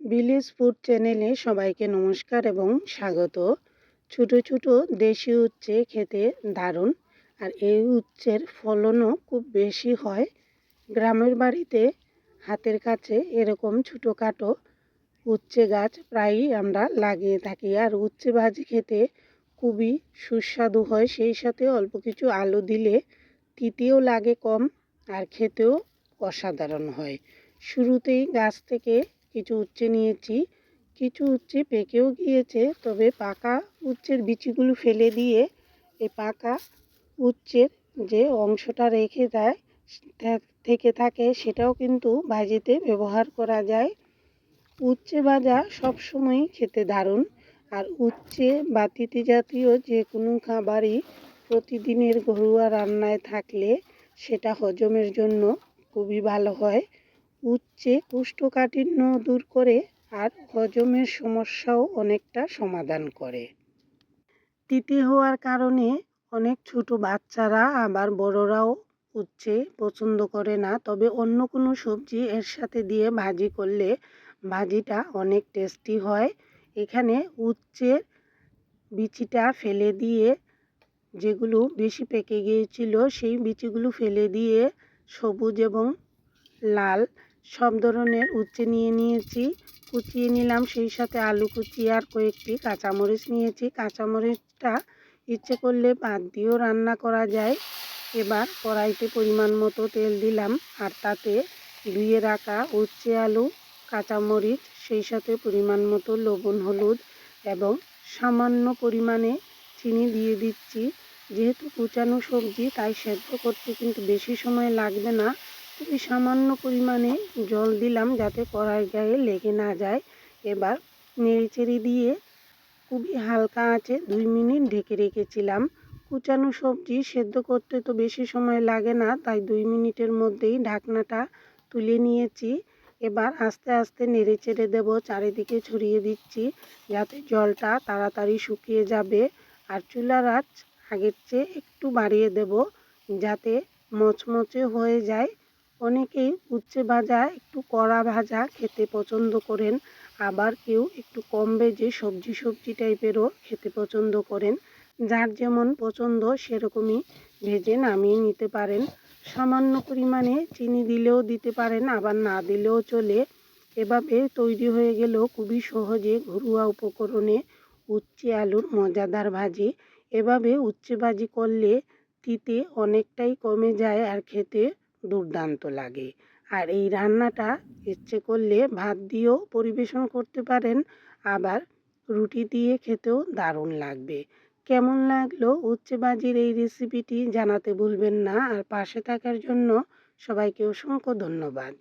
Village food চ্যানেলে সবাইকে নমস্কার এবং স্বাগত। ছোট ছোট দেশি উচ্ছে খেতে দারুণ আর এই উচ্ছের ফলনও খুব বেশি হয়। গ্রামের বাড়িতে হাতের কাছে এরকম ছোটোখাটো উচ্ছে গাছ প্রায়ই আমরা লাগিয়ে থাকি আর উচ্ছে ভাজি খেতে খুবই সুস্বাদু হয়। সেই সাথে অল্প কিছু আলু দিলে তিতেও লাগে কম আর খেতেও অসাধারণ হয়। শুরুতেই গাছ থেকে কিছু উচ্ছে নিয়েছি। কিছু উচ্ছে পেকেও গিয়েছে, তবে পাকা উচ্ছের বিচিগুলো ফেলে দিয়ে এই পাকা উচ্ছের যে অংশটা রেখে দেয় থেকে থাকে, সেটাও কিন্তু ভাজিতে ব্যবহার করা যায়। উচ্ছে ভাজা সবসময়ই খেতে দারুণ। আর উচ্ছে বা তিতি জাতীয় যে কোনো খাবারই প্রতিদিনের ঘরোয়া রান্নায় থাকলে সেটা হজমের জন্য খুবই ভালো হয়। উচ্ছে কোষ্ঠকাঠিন্য দূর করে আর হজমের সমস্যাও অনেকটা সমাধান করে। তিতে হওয়ার কারণে অনেক ছোট বাচ্চারা আবার বড়রাও উচ্ছে পছন্দ করে না, তবে অন্য কোনো সবজি এর সাথে দিয়ে ভাজি করলে ভাজিটা অনেক টেস্টি হয়। এখানে উচ্ছের বিচিটা ফেলে দিয়ে যেগুলো বেশি পেকে গিয়েছিল সেই বিচিগুলো ফেলে দিয়ে সবুজ এবং লাল সব ধরনের উচ্ছে নিয়ে নিয়েছি। কুচিয়ে নিলাম, সেই সাথে আলু কুচি আর কয়েকটি কাঁচামরিচ নিয়েছি। কাঁচামরিচটা ইচ্ছে করলে বাদ দিয়েও রান্না করা যায়। এবার কড়াইতে পরিমাণ মতো তেল দিলাম আর তাতে ধুয়ে রাখা উচ্ছে আলু, কাঁচামরিচ, সেই সাথে পরিমাণ মতো লবণ, হলুদ এবং সামান্য পরিমাণে চিনি দিয়ে দিচ্ছি। যেহেতু কুচানো সবজি, তাই সেদ্ধ করতে কিন্তু বেশি সময় লাগবে না। খুবই সামান্য পরিমাণে জল দিলাম যাতে কড়াই গায়ে লেগে না যায়। এবার নেড়েচেড়ে দিয়ে খুবই হালকা আছে দুই মিনিট ঢেকে রেখেছিলাম। কুচানো সবজি সেদ্ধ করতে তো বেশি সময় লাগে না, তাই দুই মিনিটের মধ্যেই ঢাকনাটা তুলে নিয়েছি। এবার আস্তে আস্তে নেড়ে চেড়ে দেবো, চারিদিকে ছড়িয়ে দিচ্ছি যাতে জলটা তাড়াতাড়ি শুকিয়ে যাবে। আর চুলার আঁচ আগের চেয়ে একটু বাড়িয়ে দেব যাতে মচমচে হয়ে যায়। অনেকেই উচ্ছে ভাজা, একটু কড়া ভাজা খেতে পছন্দ করেন। আবার কেউ একটু কম বেজে সবজি সবজি টাইপেরও খেতে পছন্দ করেন। যার যেমন পছন্দ সেরকমই ভেজে নামিয়ে নিতে পারেন। সামান্য পরিমাণে চিনি দিলেও দিতে পারেন, আবার না দিলেও চলে। এভাবে তৈরি হয়ে গেলেও খুবই সহজে ঘরোয়া উপকরণে উচ্ছে, আলুর মজাদার ভাজি। এভাবে উচ্ছে ভাজি করলে তিতে অনেকটাই কমে যায় আর খেতে দুর্দান্ত লাগে। আর এই রান্নাটা ইচ্ছে করলে ভাত দিয়েও পরিবেশন করতে পারেন, আবার রুটি দিয়ে খেতেও দারুণ লাগবে। কেমন লাগল উচ্ছে ভাজির এই রেসিপিটি জানাতে ভুলবেন না, আর পাশে থাকার জন্য সবাইকে অসংখ্য ধন্যবাদ।